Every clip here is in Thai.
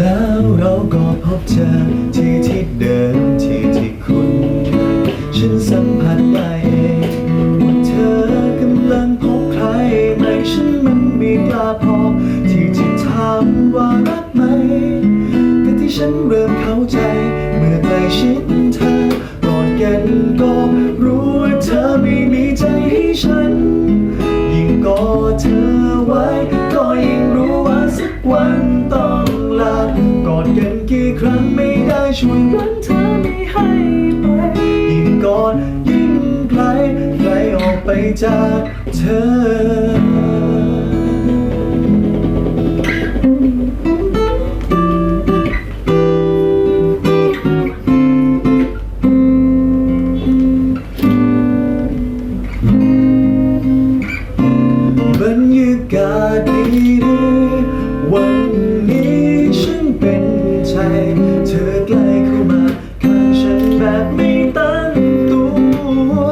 แล้วเราก็พบเจอที่ที่เดิมที่ที่คุ้นฉันสัมผัสได้เองว่าเธอกำลังพบใครไหมฉันมันไม่กล้าพอ ครั้งไม่ได้ช่วยรั้งเธอไม่ให้ไป ยิ่งกอดยิ่งไกลไกลออกไปจากเธอ เธอใกล้เข้ามาข้างฉันแบบไม่ตั้งตัว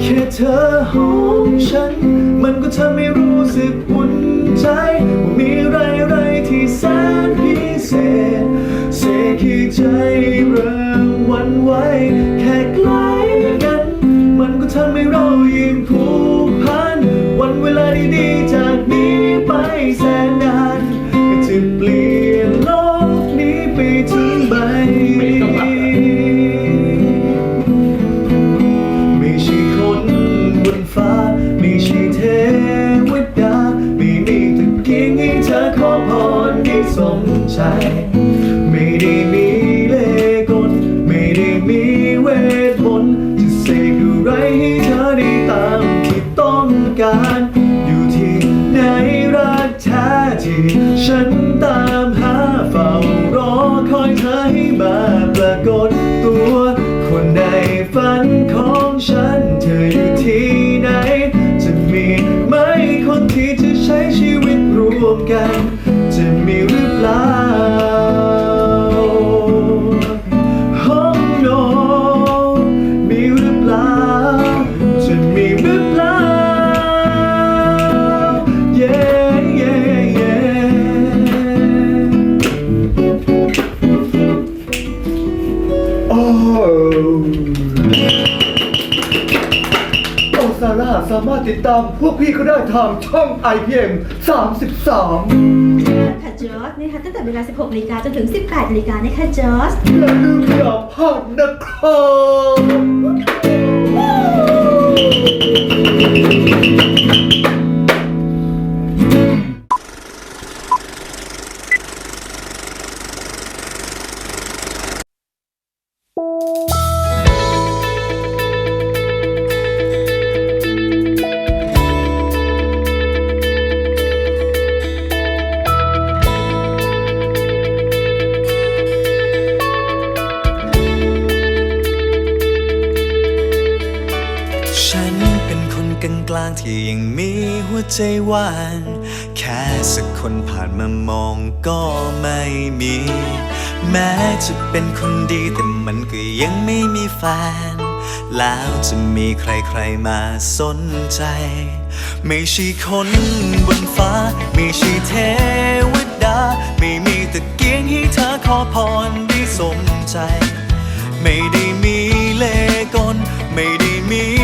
แค่เธอหอมฉัน มันก็ทำให้รู้สึกอุ่นใจว่ามีอะไรไรๆที่แสนพิเศษเสกคือใจเริ่มวันไหว ใจไม่ได้มีเลขกลไม่ได้มีเวทมนต์จะเสกอะไรให้เธอได้ตามที่ต้องการ อยู่ที่ไหนรักแท้ที่ฉันตามหาเฝ้ารอคอยเธอให้มาปรากฏตัวคนในฝันของาร่าสามารถติดตามพวกพี่ก็ได้ทางช่อง IPM 33ค่ะจอร์จนะคะตั้งแต่เวลา 16นาฬิกาจนถึง 18นาฬิกานะคะจอร์จอย่าลืมอย่าพลาดนะครับ ที่ยังมีหัวใจว่าง แค่สักคนผ่านมามองก็ไม่มี แม้จะเป็นคนดีแต่มันก็ยังไม่มีแฟน แล้วจะมีใครๆมาสนใจ ไม่ใช่คนบนฟ้า ไม่ใช่เทวดา ไม่มีตะเกียงให้เธอขอพรได้สมใจ ไม่ได้มีเลกลไม่ได้มี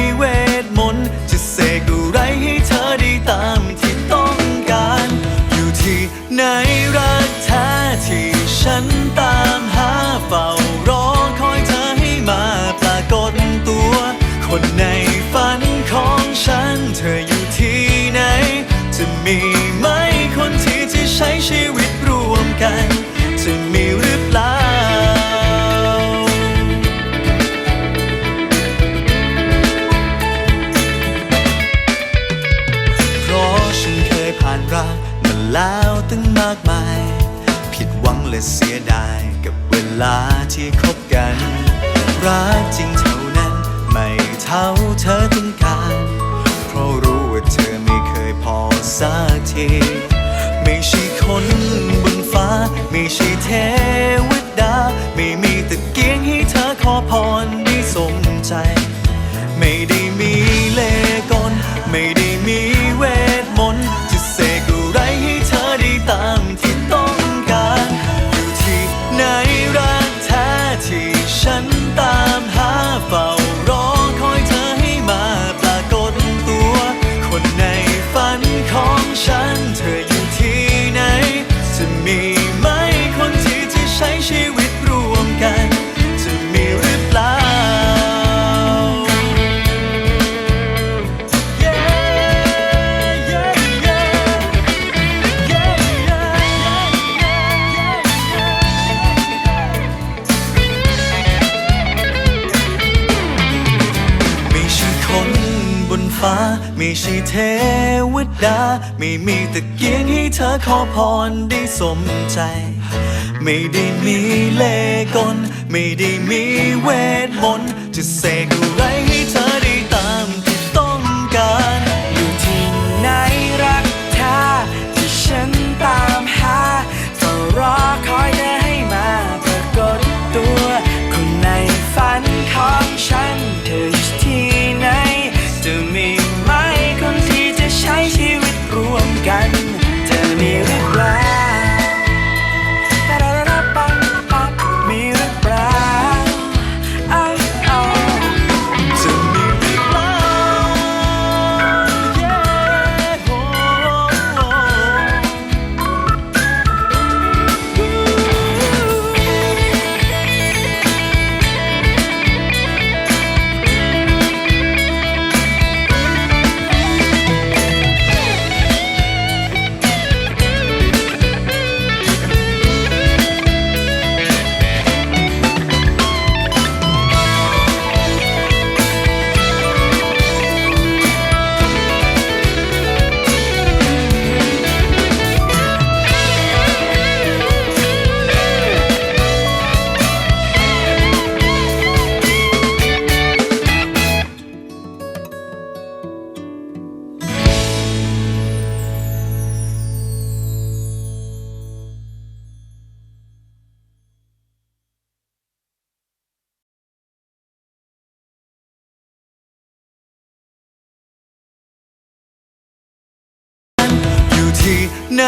เหวังและเสียดายกับเวลาที่คบกัน รักจริงเท่านั้น ไม่เท่าเธอต้องการ เพราะรู้ว่าเธอไม่เคยพอสักที ไม่ใช่คนบนฟ้า ไม่ใช่เท้า ไม่ใช่เทวดา ไม่มีตะเกียงให้เธอขอพรได้สมใจ ไม่ได้มีเลกล ไม่ได้มีเวทมนต์จะเสก ที่ไหน